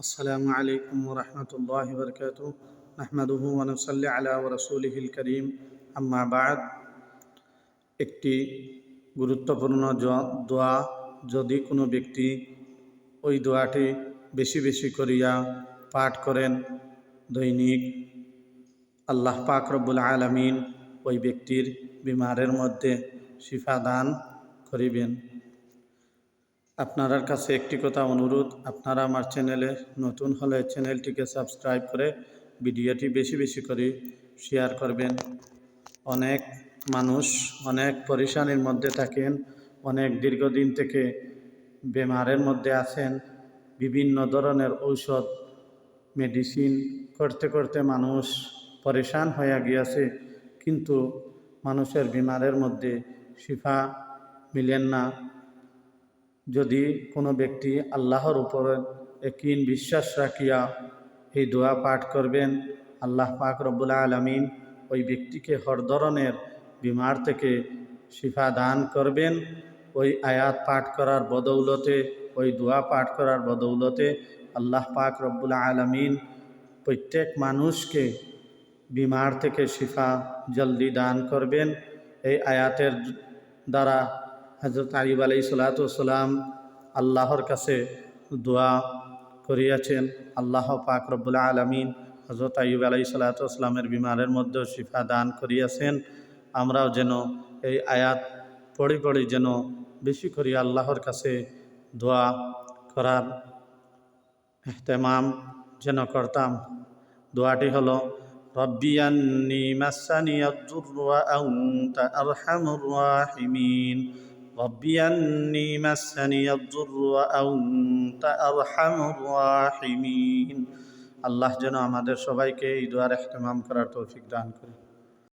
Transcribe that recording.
السلام عليكم ورحمة الله وبركاته نحمده ونصلي على ورسوله الكريم أما بعد একটি গুরুত্বপূর্ণ জ- দোয়া যদি কোনো ব্যক্তি ওই দোয়াটি বেশি বেশি করিয়া পাঠ করেন দৈনিক আল্লাহ পাক রব্বুল আলমিন ওই ব্যক্তির বিমারের মধ্যে শিফা দান করিবেন আপনার কাছে একটি কথা অনুরোধ, আপনারা আমার চ্যানেলে নতুন হলে চ্যানেলটিকে সাবস্ক্রাইব করে ভিডিওটি বেশি বেশি করে শেয়ার করবেন। অনেক মানুষ অনেক পরেশানির মধ্যে থাকেন, অনেক দীর্ঘদিন থেকে বেমারের মধ্যে আছেন, বিভিন্ন ধরনের ঔষধ, মেডিসিন করতে করতে মানুষ পরেশান হয়ে গিয়েছে, কিন্তু মানুষের বিমারের মধ্যে শিফা মিলেন না। যদি কোনো ব্যক্তি আল্লাহর উপরে একিন বিশ্বাস রাখিয়া এই দোয়া পাঠ করবেন, আল্লাহ পাক রব্বুল আলমিন ওই ব্যক্তিকে হর ধরনের বিমার থেকে শিফা দান করবেন। ওই আয়াত পাঠ করার বদৌলতে, ওই দোয়া পাঠ করার বদৌলতে আল্লাহ পাক রব্বুল আলমিন প্রত্যেক মানুষকে বিমার থেকে শিফা জলদি দান করবেন। এই আয়াতের দ্বারা হজরত আইব আলাই সালাতাম আল্লাহর কাছে দোয়া করিয়াছেন আল্লাহ পাক রব্বুল আলমিন হজরত আইব আলাই সালাতামের বিমারের মধ্যেও শিফা দান করিয়াছেন আমরাও যেন এই আয়াত পড়ি পড়ি যেন বেশি করি আল্লাহর কাছে দোয়া করার এহতেমাম যেন করতাম দোয়াটি হলো ربي أني مسني الضر وأنت أرحم الراحمين ربي أني مسني الضر وأنت أرحم الراحمين আল্লাহ যেন আমাদের সবাইকে এই দোয়ার এহতেমাম করার তৌফিক দান করে